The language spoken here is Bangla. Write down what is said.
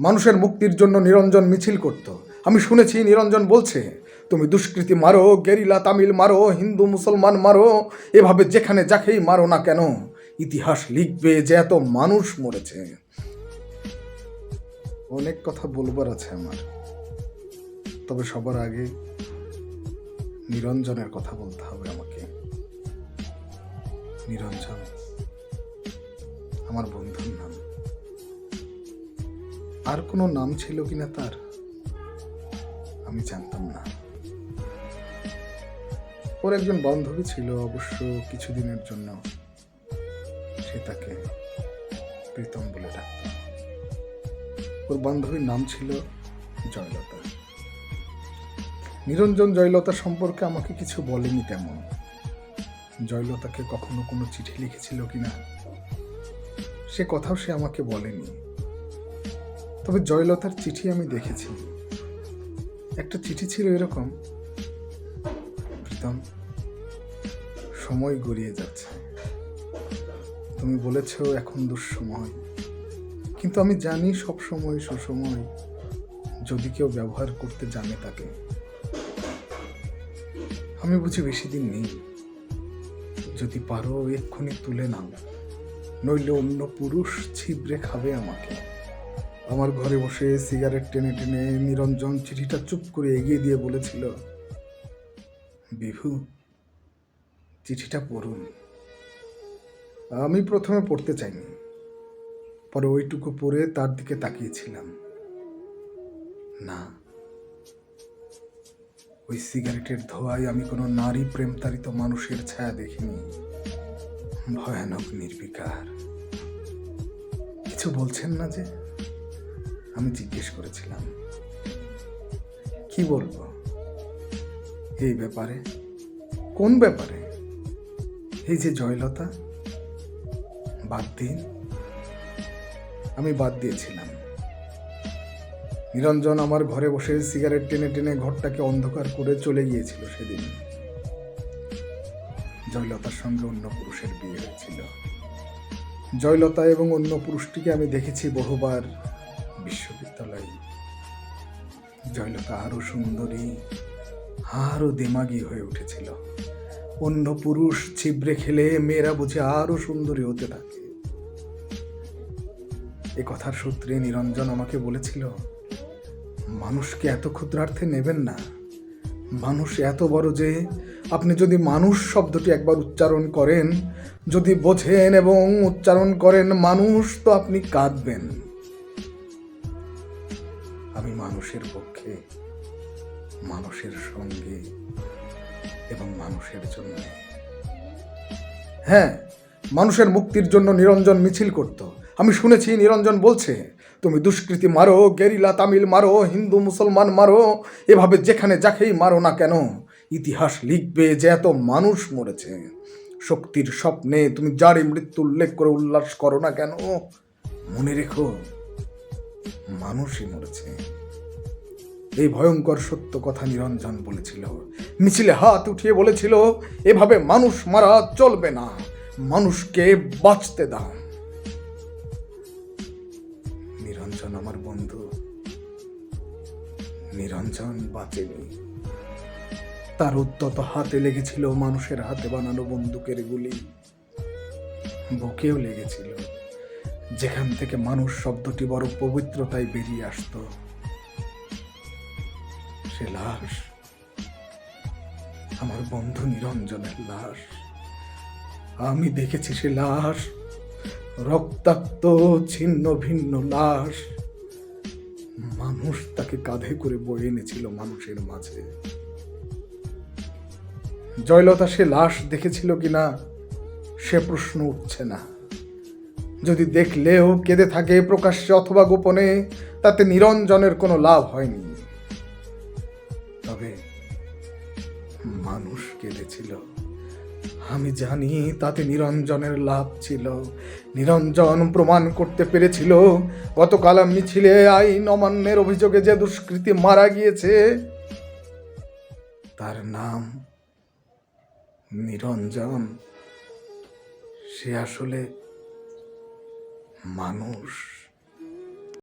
মানুষের মুক্তির জন্য নিরঞ্জন মিছিল করত। আমি শুনেছি, নিরঞ্জন বলছে, তুমি দুষ্কৃতি মারো, গেরিলা তামিল মারো, হিন্দু মুসলমান মারো, এভাবে যেখানে যাকেই মারো না কেন, ইতিহাস লিখবে যে এত মানুষ মরেছে। অনেক কথা বলবার আছে আমার। তবে সবার আগে নিরঞ্জনের কথা বলতে হবে আমাকে। নিরঞ্জন, আমার বন্ধুর নাম। আর কোনো নাম ছিল কিনা তার, আমি জানতাম না। ওর একজন বান্ধবী ছিল অবশ্য কিছুদিনের জন্য। সে তাকে প্রীতম বলে ডাকত। ওর বান্ধবীর নাম ছিল জয়লতা। নিরঞ্জন জয়লতা সম্পর্কে আমাকে কিছু বলেনি তেমন। জয়লতাকে কখনো কোনো চিঠি লিখেছিল কিনা, সে কথাও সে আমাকে বলেনি। তবে জয়লতার চিঠি আমি দেখেছি। একটা চিঠি ছিল এরকম, প্রীতম, সময় গড়িয়ে যাচ্ছে। তুমি বলেছ এখন দুঃসময়, কিন্তু আমি জানি সব সময় সুসময় যদি কেউ ব্যবহার করতে জানে তাকে। আমি বুঝি বেশি দিন নেই। যদি পারো এক্ষুনি তুলে নাও, নইলে অন্য পুরুষ ছিবড়ে খাবে আমাকে। আমার ঘরে বসে সিগারেট টেনে টেনে নিরঞ্জন চিঠিটা চুপ করে এগিয়ে দিয়ে বলেছিল, বিভু, চিঠিটা পড়ুন। আমি প্রথমে পড়তে চাইনি, পরে ওইটুকু পড়ে তার দিকে তাকিয়েছিলাম। না, ওই সিগারেটের ধোঁয়ায় আমি কোনো নারী প্রেমতারিত মানুষের ছায়া দেখিনি। ভয়ানক নির্বিকার। কিছু বলছেন না যে আমি জিজ্ঞেস করেছিলাম, কি বলব? এই ব্যাপারে? কোন ব্যাপারে? এই যে জয়লতা, বাদ দিন। আমি বাদ দিয়েছিলাম। নিরঞ্জন আমার ঘরে বসে সিগারেট টেনে টেনে ঘরটাকে অন্ধকার করে চলে গিয়েছিল সেদিন। জয়লতার সঙ্গে অন্য পুরুষের বিয়ে হয়েছিল। জয়লতা এবং অন্য পুরুষটিকে আমি দেখেছি বহুবার। বিশ্ববিদ্যালয়ে। জয়লতা আরও সুন্দরী, আরও দেমাগী হয়ে উঠেছিল। অন্য পুরুষ ছিবড়ে খেলে মেয়েরা বুঝে আরও সুন্দরী হতে থাকে। এ কথার সূত্রে নিরঞ্জন আমাকে বলেছিল, মানুষকে এত ক্ষুদ্রার্থে নেবেন না। মানুষ এত বড় যে, আপনি যদি মানুষ শব্দটি একবার উচ্চারণ করেন, যদি বোঝেন এবং উচ্চারণ করেন মানুষ, তো আপনি কাঁদবেন। আমি মানুষের পক্ষে, মানুষের সঙ্গে এবং মানুষের জন্য। হ্যাঁ মানুষের মুক্তির জন্য নিরঞ্জন মিছিল করত। আমি শুনেছি নিরঞ্জন বলছে, তুমি দুষ্কৃতি মারো, গেরিলা তামিল মারো, হিন্দু মুসলমান মারো, এভাবে যেখানে যাকেই মারো না কেন, ইতিহাস লিখবে যে এত মানুষ মরেছে। শক্তির স্বপ্নে তুমি যারই মৃত্যু উল্লেখ করে উল্লাস করো না কেন, মনে রেখো মানুষই মরেছে। এই ভয়ঙ্কর সত্য কথা নিরঞ্জন বলেছিল। মিছিলে হাত উঠিয়ে বলেছিল, এভাবে মানুষ মারা চলবে না। মানুষকে বাঁচতে দাও। নিরঞ্জন আমার বন্ধু, নিরঞ্জন বাঁচেনি। তার উদ্যত হাতে লেগেছিল মানুষের হাতে বানানো বন্দুকের গুলি। বুকেও লেগেছিল। যেখান থেকে মানুষ শব্দটি বড় পবিত্রতায় বেরিয়ে আসতো। সে লাশ, আমার বন্ধু নিরঞ্জনের লাশ। আমি দেখেছি সে লাশ, রক্তাক্ত, ছিন্ন, ভিন্ন লাশ। মানুষ তাকে কাঁধে করে বয়ে এনেছিল মানুষের মাঝে। জয়লতা, সে লাশ দেখেছিল কিনা, সে প্রশ্ন উঠছে না। যদি দেখলেও কেঁদে থাকে প্রকাশ্যে অথবা গোপনে, তাতে নিরঞ্জনের কোনো লাভ হয়নি। তবে মানুষ কেঁদেছিল। আমি জানি তাতে নিরঞ্জনের লাভ ছিল। নিরঞ্জন প্রমাণ করতে পেরেছিল, গতকাল আমি মিছিলে আইন অমান্যের অভিযোগে যে দুষ্কৃতী মারা গিয়েছে, তার নাম নিরঞ্জন। সে আসলে মানুষ